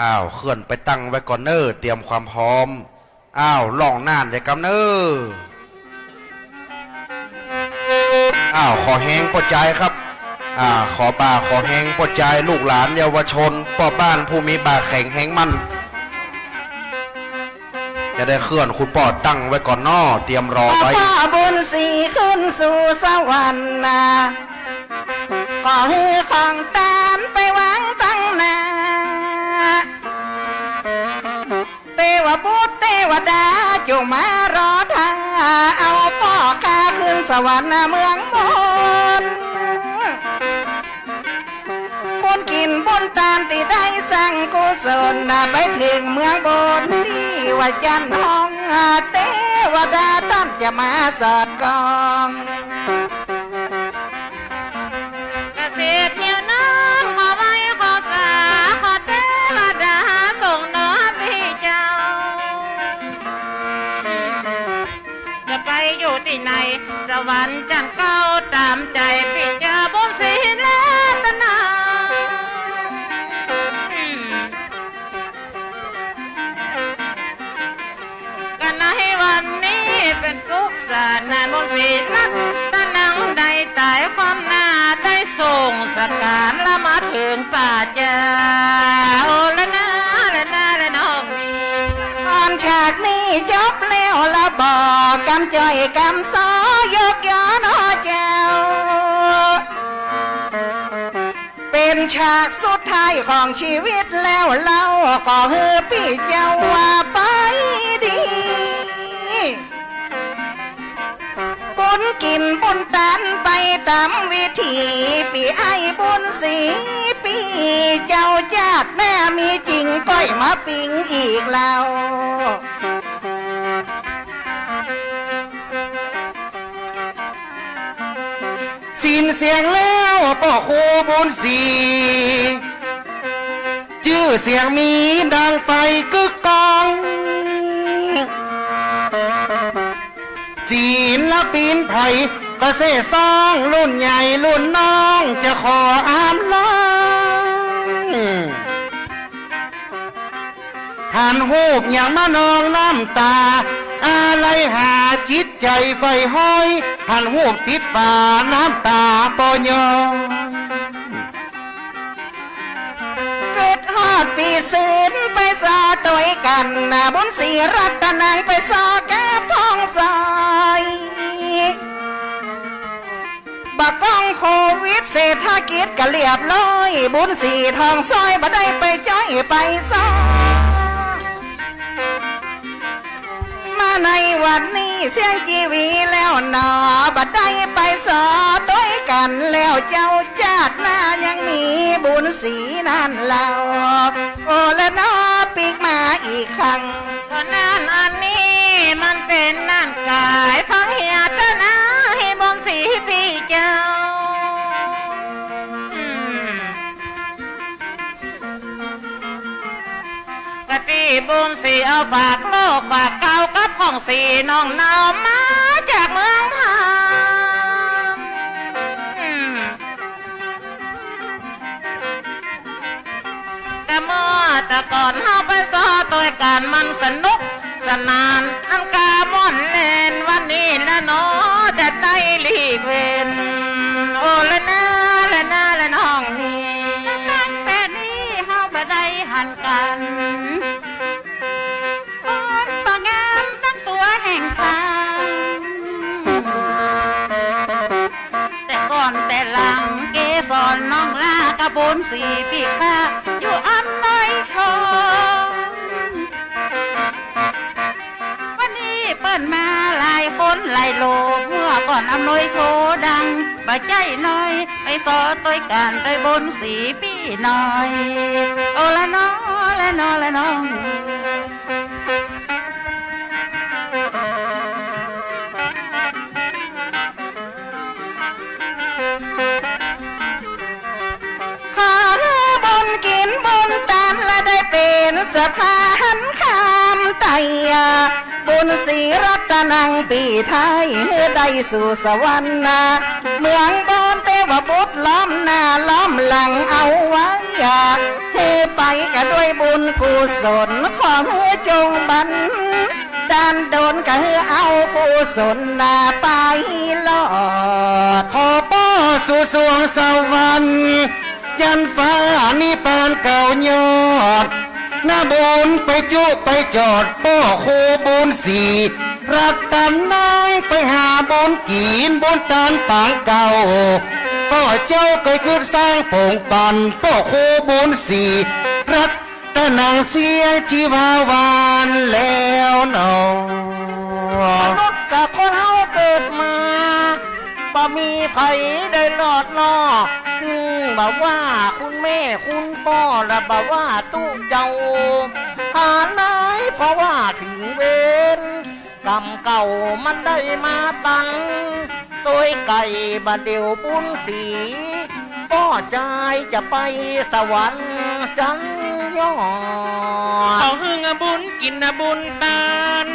อ้าวเคลื่อนไปตั้งไว้ก่อนเนอเตรียมความพร้อม อ้าวล่องน่านเลยกำเนออ้าวขอแห้งปอดใจครับอ่าขอบ่าขอแห้งปอดใจลูกหลานเยาวชนพ่อบ้านผู้มีบ่าแข็งแห้งมันจะได้เคลื่อนคุณปอดตั้งไว้ก่อนนอเตรียมรอไว้พ่อบุญสีขึ้นสู่สวรรค์นะขอให้ของตาน วบุตรเทวดาจงมารอทางเอาพ่อข้าขึ้นสวรรค์เมืองบนบุญกินบุญตานที่ได้สั่งกุศลไปถึงเมืองบนที่ว่าจันทองเทวดาท่านจะมาสอดกอง วรรค์จันทร์เก้ กำจ่อยกำซอยกย้อนอเจ้า เป็นฉากสุดท้ายของชีวิตแล้วเราขอให้พี่เจ้าว่าไปดีบุญกินบุญตันไปตามวิธีปีไอ้บุญสีปีเจ้าจากแม่มีจริงก้อยมาปิงอีกแล้ว เสียงแล้วป่อครูบุญสีชื่อเสียงมีดังไปกึกกองจีนละปีนไผ่ก็เสซองรุ่นใหญ่รุ่นน้องจะขออามล้องหันหูบอย่างมานองน้ำตา อะไรหาจิตใจไฟห้อย หันหูติดฝาน้ำตาปอยองเกิดฮอดปีศีลไปสอตัวกันนบุญสีรัตนังไปสอแก้ทองซอยบักก้องโควิดเศรษฐกิจก็เรียบร้อย บุญสีทองซอยบ่ได้ไปจ้อยไปซอม ในวันนี้เสียงจีวีแล้วหนอบัดได้ไปสอต้วยกันแล้วเจ้าจาดหน้ายังมีบุญสีนั่นเล่าโอ้และนอปีกมาอีกครั้งก็นั่นอันนี้มันเป็นนั่นกายฟังเหียตนะให้บนสีพี่เจ้าอืมกะตีบุญสีเอาฝากโลกฝากเก่า ของสีน้องนาวมาจากเมืองพามแต่เมื่อแต่ก่อนเฮาไปซ้อตัวกันมันสนุกสนานอันกาม่อนเล่นวันนี้ละเนอจะได้ลีกเว้นโอ้ละนาล ก่อนแต่หลังเกสรน้องลากระบุนสีปีกค่ะอยู่อันน้อยชมวันนี้เปิ้นมาหลายคนหลายโลเมื่อก่อนอำนวยโชว์ดังบาใจน้อยไปสอตัวกันตัวบนสีปีน้อย โอละน้อละน้อละน้องะได้เป็นสะพานข้ามไตบุญศรีรัตนังปีไทยได้สู่สวรรค์นาเมืองบอนเทวบุตรล้อมหน้าล้อมหลังเอาไว้เฮไปกันด้วยบุญกุศลของจงบันดานโดนก็เอากุศลนาไปลอดขอป้อสู่สวงสวรรค์ยันฟ้านี่ปานเก่ายอด หน้าบุญไปจุไปจอดป้อโคบุญสีรักตันนางไปหาบุญกีนบุญตานปางเก่าป้อเจ้าเคยขึ้นสร้างโป่งปันป้อโคบุญสีรักตะนางเสียงจีวาวานแล้วเนอมนุษย์กับคนเฮาเกิดมา บ่มีไผได้รอดลอดอืมบอกว่าคุณแม่คุณพ่อและบอกว่าตู้เจ้าหาไหนเพราะว่าถึงเวรกรรมเก่ามันได้มาตันตัวไก่บาเดียวบุญสีป้อใจจะไปสวรรค์จันยอดเอาหึงอบุญกินอบุญตาน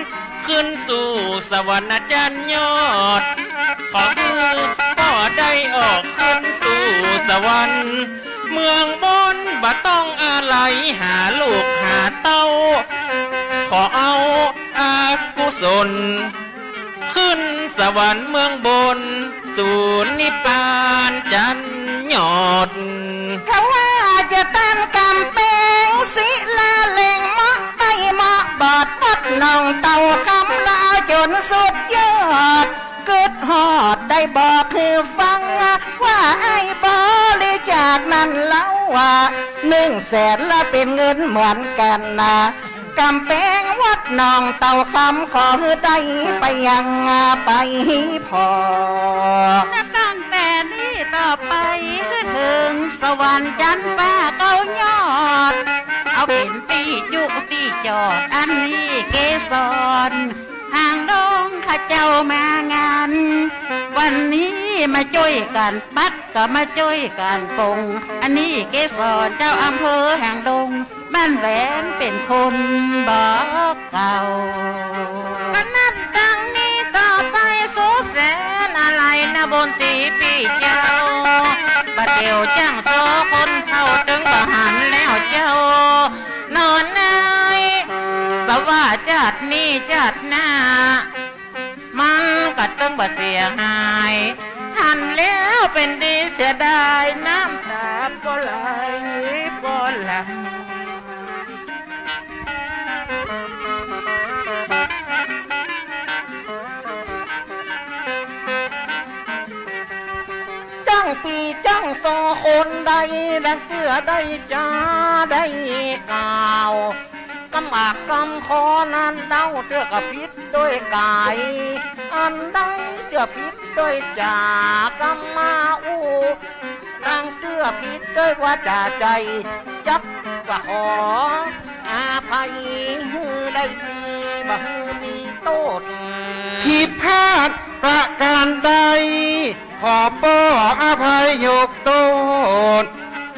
ขึ้นสู่สวรรค์จันยอด ขอมือก็ได้ออกขึ้นสู่สวรรค์ เมืองบนบ่ต้องอะไรหาลูกหาเต้า ขอเอาอากุศล ขึ้นสวรรค์เมืองบน สู่นิพพานจันยอดเขาว่าจะต้านกำแพงศิลาเล่งม บอดพัดนองเต่าคำลาจนสุดยอดกิดหอดได้บอกคือฟัง ว่าไอ้บริจาคนั้นเล่าว่าหนึ่งแสนละเป็นเงินเหมือนกันนะกำแพงวัดนองเต่าคำขอได้ไปยังไปพอตั้งแต่นี้ ต่อไปคือถึงสวรรค์จันฟ้าเก้ายอด เอาเป็นตีจุตีจอด อันนี้เกสรห่างดงข้าเจ้ามางาน วันนี้มาช่วยกันปัดก็มาช่วยกันปง อันนี้เกสรเจ้าอำเภอห่างดงบ้านแหวนเป็นคนบอกเก่าก็นับดังนี้ต่อไปสุแสนอะไรนะบนสีปีเจ้า บัดเดียวจ้างโซคนเข้าถึงก็หันแล้วเจ้า นอนนายบอกว่าจัดนี่จัดหน้า มันก็ต้องบ่เสียหาย หันแล้วเป็นดีเสียดายน้ำตาก็ไหลก็ไหล นใดดังเกือได้จ้าได้กล่าวกำอากกำคอนั้นเดาเตือกบพิษด้วยกาย อันใดเตือพิษด้วยจากำมาอูรังเตือพิษด้วยว่าจาใจ จักว่าขออาภัยฮือได้ดีบ่ฮือมีโทษผิดพลาดประการใด ขอป้ออภัยยกโทษ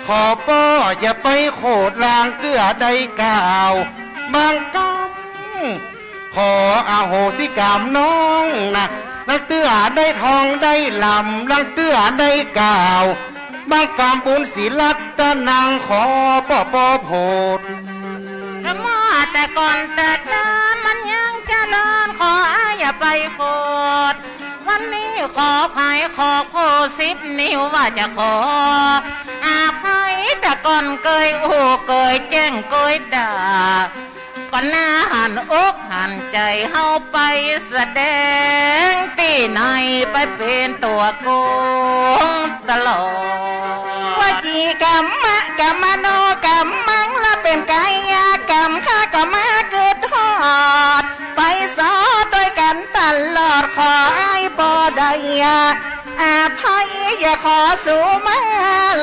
ขอป้ออย่าไปโคดลางเกลือใดกล่าวบางกำขออาโหสิกรรมน้องนะลังเตื้อได้ทองได้ลำลังเตื้อได้กล่าวบางกรรมบุญศิลัตตนางขอป้อป้อโพด แต่เมื่อแต่ก่อนแต่เดินมันยังจะเดินขออาย่าไปโคดวันนี้ขอภัยขอโคสิบนิ้วว่าจะขออาภัยแต่ก่อนเคยโอ้เคยแจ้งเคยด่าก่อนหน้าหันอกหันใจเฮาไปแสดงตีไหนไปเป็นตัวโกงตลอดวจีกรรมมะกรรมโน ยอย่าขอสู่มา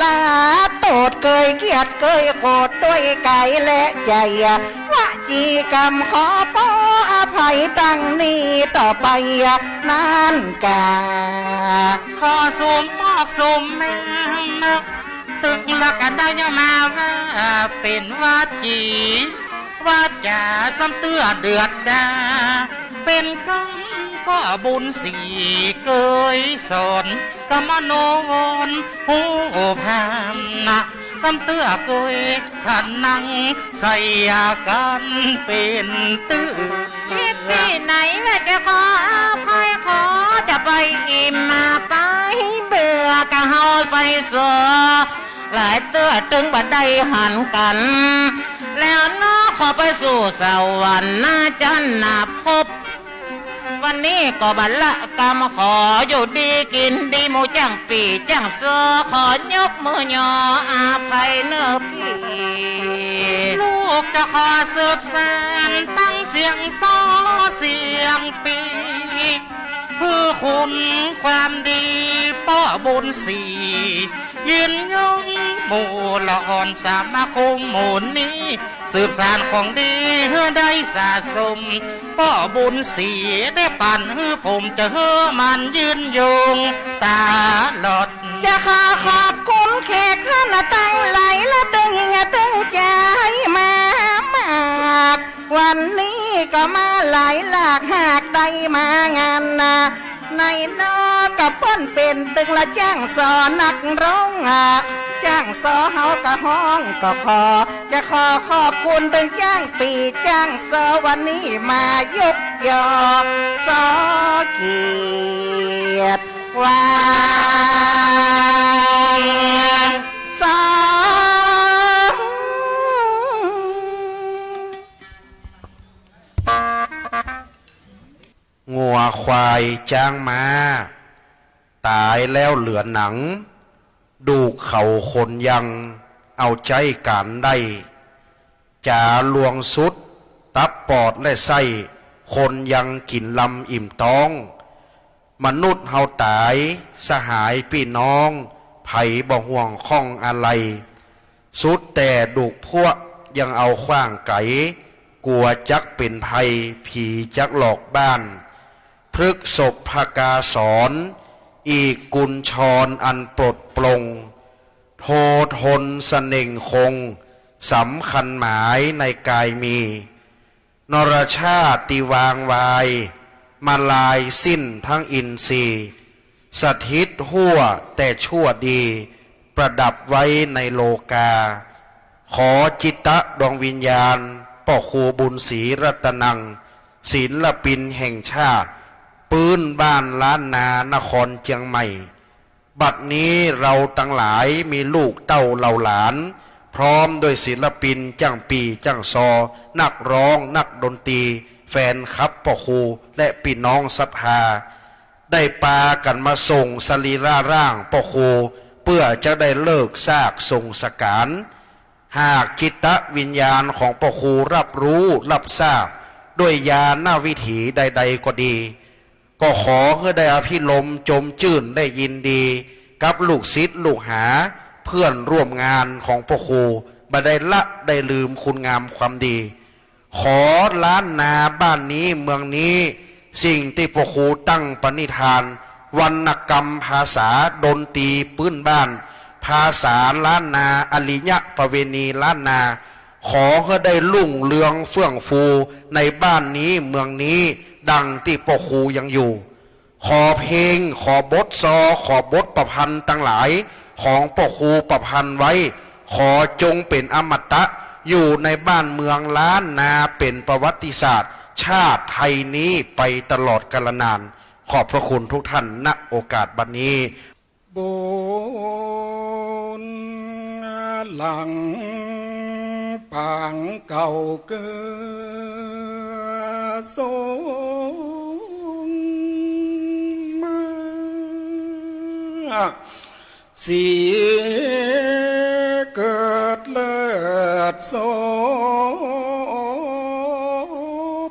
ลาโตดเกยเกียดเกยโคดด้วยกายและใจวจีกรรมขอปออภัยตั้งนี้ต่อไปนานกาขอสมมอกสมแม่นะตึกละกันได้ยมาว่าเป็นวาจีวาจาซ้ำเตื้อเดือดดาเป็นก็ ก็บุญสีเกยสอนกรรมโนวนหูพามนะกำเตื้อเกยขันนังใส่อาการเป็นตื้อที่ไหนแม่จะขออภัยขอจะไปอิ่มมาไปเบื่อกะเฮาไปสอหลายเตื้อตึงบัดได้หันกัน แล้วน้อขอไปสู่สวรรค์นาจันนาพบ วันนี้ก็บัลละกรรมขออยู่ดีกินดีหมูจังปีจังเสือขอยกมือยออาภัยเนื้อพี่ลูกจะขอสืบสานตั้งเสียงซอเสียงปี เพื่อคุณความดีป้อบุญสียืนยงหมู่หลอนสามาคมหมู่นี้ สืบสานของดีเพื่อได้สะสมป้อบุญสีได้ปั่นเพื่อผมจะเฮือมันยืนยงตาหลอดจะขอขอบคุณแขกท่านตั้งไหลและตึงหิงตึงใจมามาก วันนี้ก็มาหลายหลากหากได้มางานนะในนอกับเปิ้นเป็นตึงละจ้างสอนักร้องอะจ้างสอเฮากะห้องก็ขอ จะขอขอบคุณตึงจ้างปีจ้างสอวันนี้มายกยอสอเกียรติวา งัวควายจ้างมาตายแล้วเหลือหนัง ดูเขาคนยังเอาใจกันได้จาลวงสุด ตับปอดและไส้ คนยังกินลำอิ่มท้อง มนุษย์เฮาตายสหายพี่น้อง ไผ่บ่ห่วงข้องอะไร สุดแต่ดูกพวกยังเอาขว้างไก่กลัวจักเป็นภัย ผีจักหลอกบ้าน พฤกษบภากาสอนอีกกุญชรอันปลดปลง โททนสเสน่งคงสำคัญหมายในกายมี นรชาติวางวาย มาลายสิ้นทั้งอินทรีย์สถิตหัวแต่ชั่วดี ประดับไว้ในโลกา ขอจิตตะดวงวิญญาณป่อครูบุญศรีรัตนังศิลปินแห่งชาติ ปืนบ้านล้านนานครเชียงใหม่ บัดนี้เราตั้งหลายมีลูกเต้าเหล่าหลาน พร้อมด้วยศิลปินจ้างปีจ้างซอ นักร้องนักดนตรี แฟนคลับป่อครูและพี่น้องศรัทธา ได้ปากันมาส่งสรีร่าร่างป่อครูเพื่อจะได้เลิกซากส่งสการหากจิตะวิญญาณของป่อครูรับรู้รับทราบ ด้วยยาหน้าวิถีใด ๆ ก็ดี ก็ขอให้ได้อภิลมจมจื่นได้ยินดี กับลูกศิษย์ลูกหาเพื่อนร่วมงานของพ่อครูบ่ได้ละได้ลืมคุณงามความดี ขอล้านนาบ้านนี้เมืองนี้สิ่งที่พ่อครูตั้งปณิธาน วรรณกรรมภาษาดนตรีพื้นบ้าน ภาษาล้านนาอริยะประเวณีล้านนาขอให้ได้ลุ่งเรืองเฟื่องฟูในบ้านนี้เมืองนี้ ดังที่พ่อครูยังอยู่ ขอเพลง ขอบทซอ ขอบทประพันธ์ทั้งหลาย ของพ่อครูประพันธ์ไว้ ขอจงเป็นอมตะ อยู่ในบ้านเมืองล้านนาเป็นประวัติศาสตร์ ชาติไทยนี้ไปตลอดกาลนาน ขอบพระคุณทุกท่านณโอกาสบัดนนี้บนหลังปางเก่าเกิดทร สียเกิดเลิศโส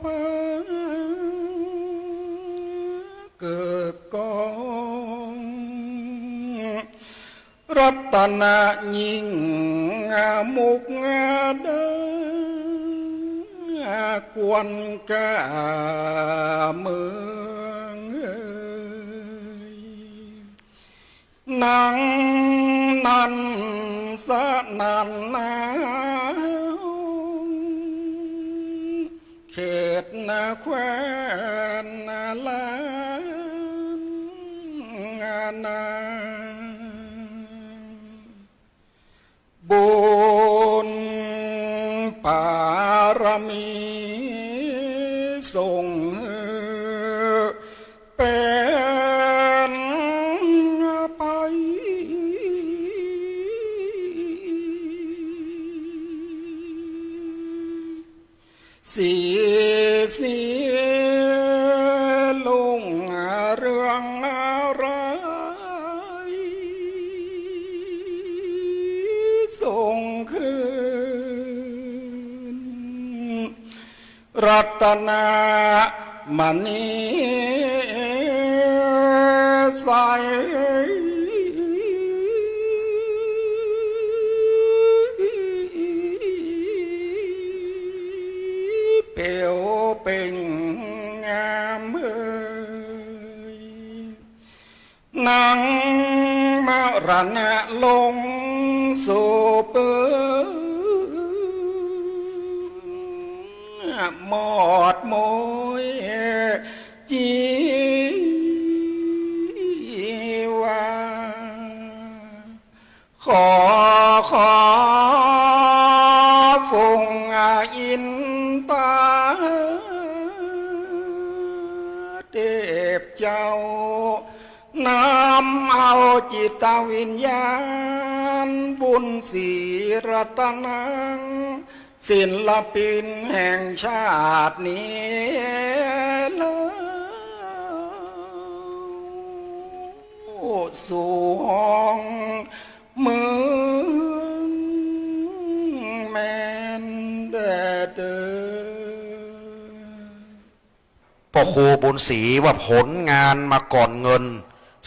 ภาเกิดกองรัตนายิ่งมุกเดกวนกาเมือ นางนันสะนันนาวเขตดนาแควนนาลานงานนาบุญปารมีส่ง ปินแห่งชาตินี้แล้วสู่ห้องเมืองแมนแดเดอพ่อครูบุญศรีว่าผลงานมาก่อนเงิน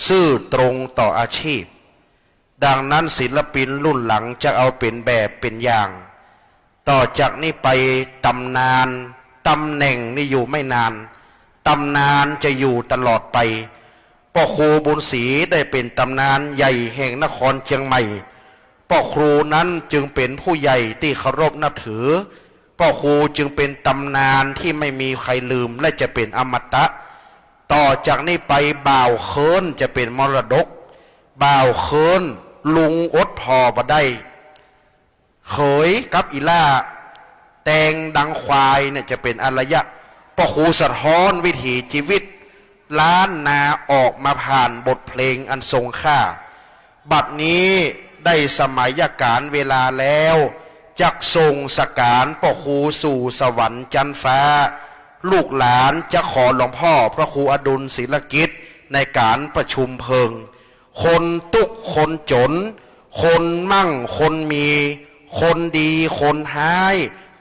ซื่อตรงต่ออาชีพ ดังนั้นศิลปินรุ่นหลังจะเอาเป็นแบบเป็นอย่าง ต่อจากนี้ไปตำนานตำแหน่งนี่อยู่ไม่นานตำนานจะอยู่ตลอดไปพ่อครูบุญศรีได้เป็นตำนานใหญ่แห่งนครเชียงใหม่พ่อครูนั้นจึงเป็นผู้ใหญ่ที่เคารพนับถือพ่อครูจึงเป็นตำนานที่ไม่มีใครลืมและจะเป็นอมตะ ต่อจากนี้ไปบ่าวเคินจะเป็นมรดก บ่าวเคินลุงอดพอบ่ได้ เขยกับอีล่า แตงดังควายเนี่ยจะเป็นอารยะพ่อครูสะท้อนวิถีชีวิต ล้านนาออกมาผ่านบทเพลงอันทรงค่า บัดนี้ได้สมัยการเวลาแล้วจักทรงสการพ่อครูสู่สวรรค์จันฟ้า ลูกหลานจะขอหลวงพ่อพระครูอดุลศิลกิจในการประชุมเพลิง คนตุกคนจน คนมั่งคนมี คนดีคนหาย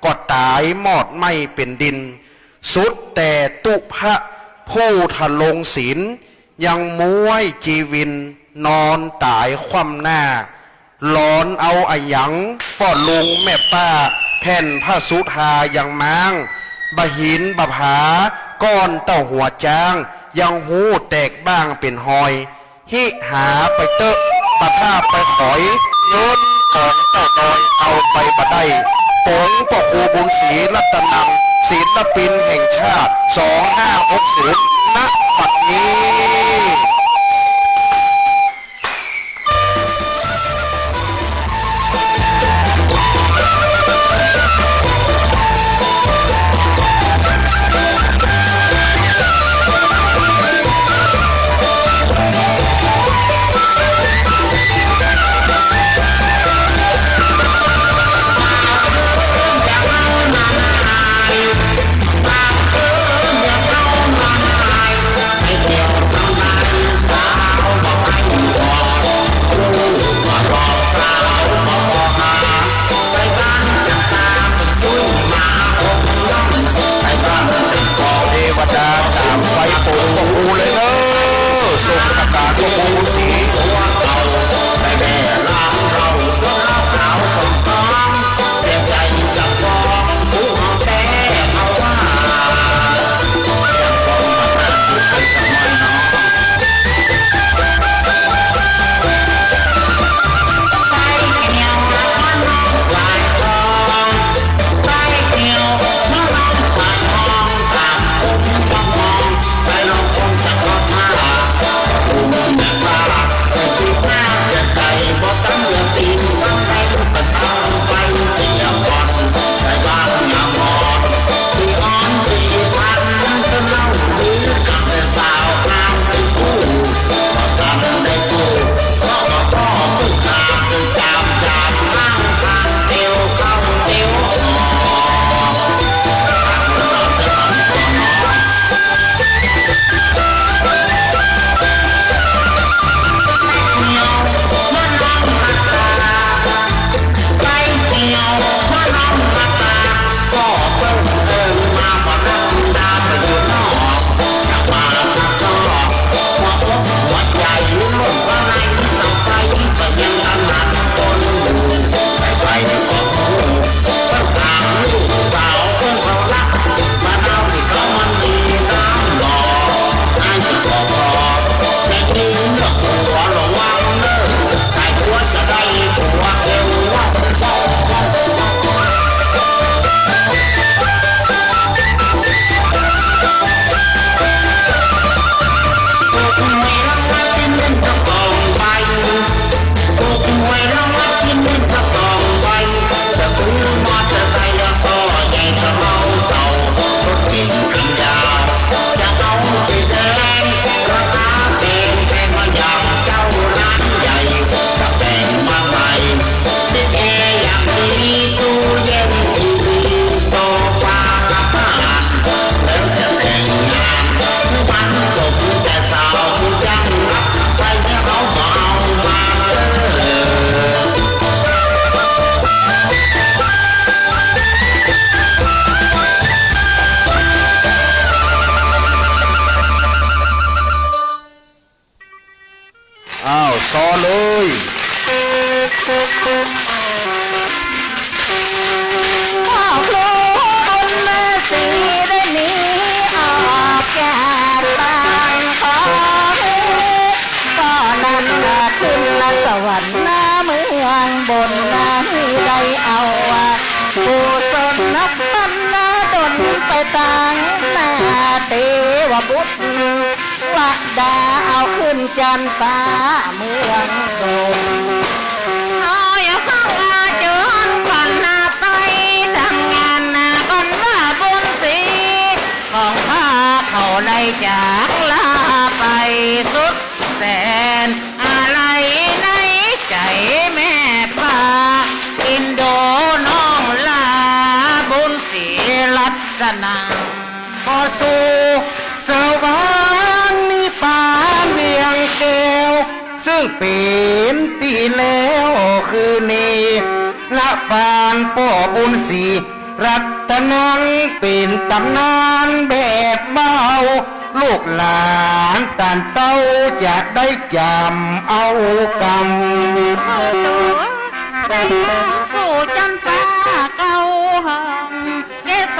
ก็ตายหมอดไม่เป็นดิน สุดแต่ตุพระผู้ทะลงศีลยังม้วยจีวิน นอนตายคว่ำหน้าหลอนเอาอะหยังก็ลุงแม่ป้า แผ่นผ้าสุธายังม้างบะหินบะผา ก้อนเต้าหัวจ้าง ยังหูแตกบ้างเป็นหอยฮิหาไปเตอะปะท่าไปขอยเงิน ของเจ้าดอยเอาไปบะได้ปงปะครูบุญศรีรัตนังศิลปินแห่งชาติ 2560ณบัดนี้ วัดดาวขึ้นจันฟ้าเมืองโดน เป็นตีแล้วคือนี้ละปานป่อบุญสีรัตนังเป็นตำนานแบบเบาลูกหลานตานเต้าจะได้จำเอากำได้สู่จันฟ้าเก่าหงเกส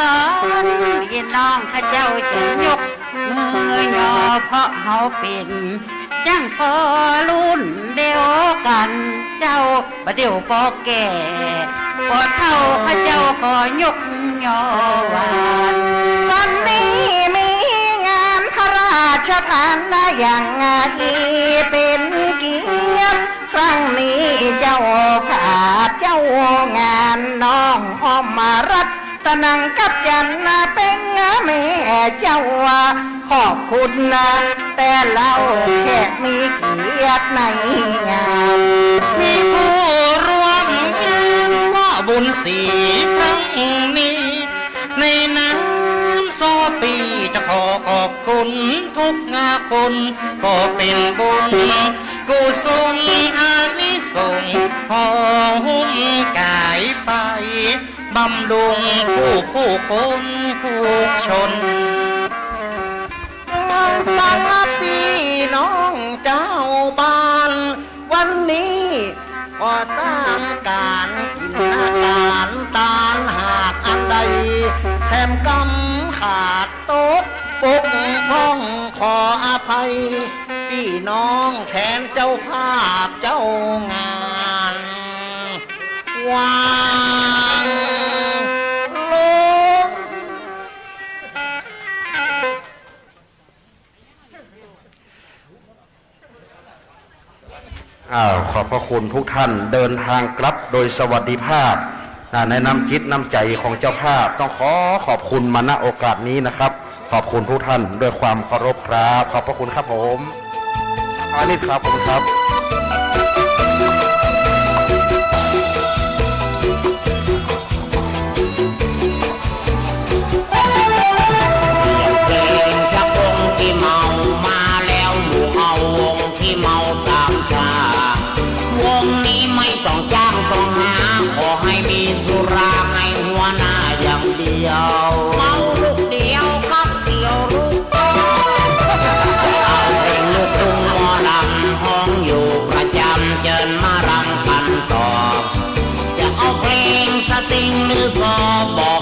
รยินน้องข้าเจ้าจะยกมือยอเพราะเฮาเป็น ยังสอรุ่นเดียวกัน เจ้าประเดี๋ยวพอแก่พอเท่าข้าเจ้าขอยกยอวานวันนี้มีงานพระราชทานนะอย่างอีเป็นเกียรติครั้งนี้เจ้าภาพเจ้างานน้องออมมารัต ตนังกับจันนะเป็นแม่เจ้าขอบคุณนะ แต่เราแค่มีเกียรติในงานมีผู้ร่วมงานว่าบุญสีครั้งนี้ ในน้ำโซปีจะขอขอบคุณทุกงาคนก็เป็นบุญกุศลอานิสงส์หอหุ้มกายไป บำรุงผู้ผู้คนผู้ชนฟังพี่น้องเจ้าบ้าน วันนี้ก็สร้างการกินอาการตานหากอันใด แถมกำขาดโต๊ะปกพ้องขออภัย พี่น้องแทนเจ้าภาพเจ้างานวา้าวขอบพระคุณทุกท่านเดินทางกลับโดยสวัสดิภาพในน้ำจิตน้ำใจของเจ้าภาพ ต้องขอขอบคุณมาณโอกาสนี้นะครับ ขอบคุณทุกท่านด้วยความเคารพครับ ขอบพระคุณครับผมอานิดครับผมครับ เชิญมารำกันต่อจะเอาเพลงสติงหรือซอบอ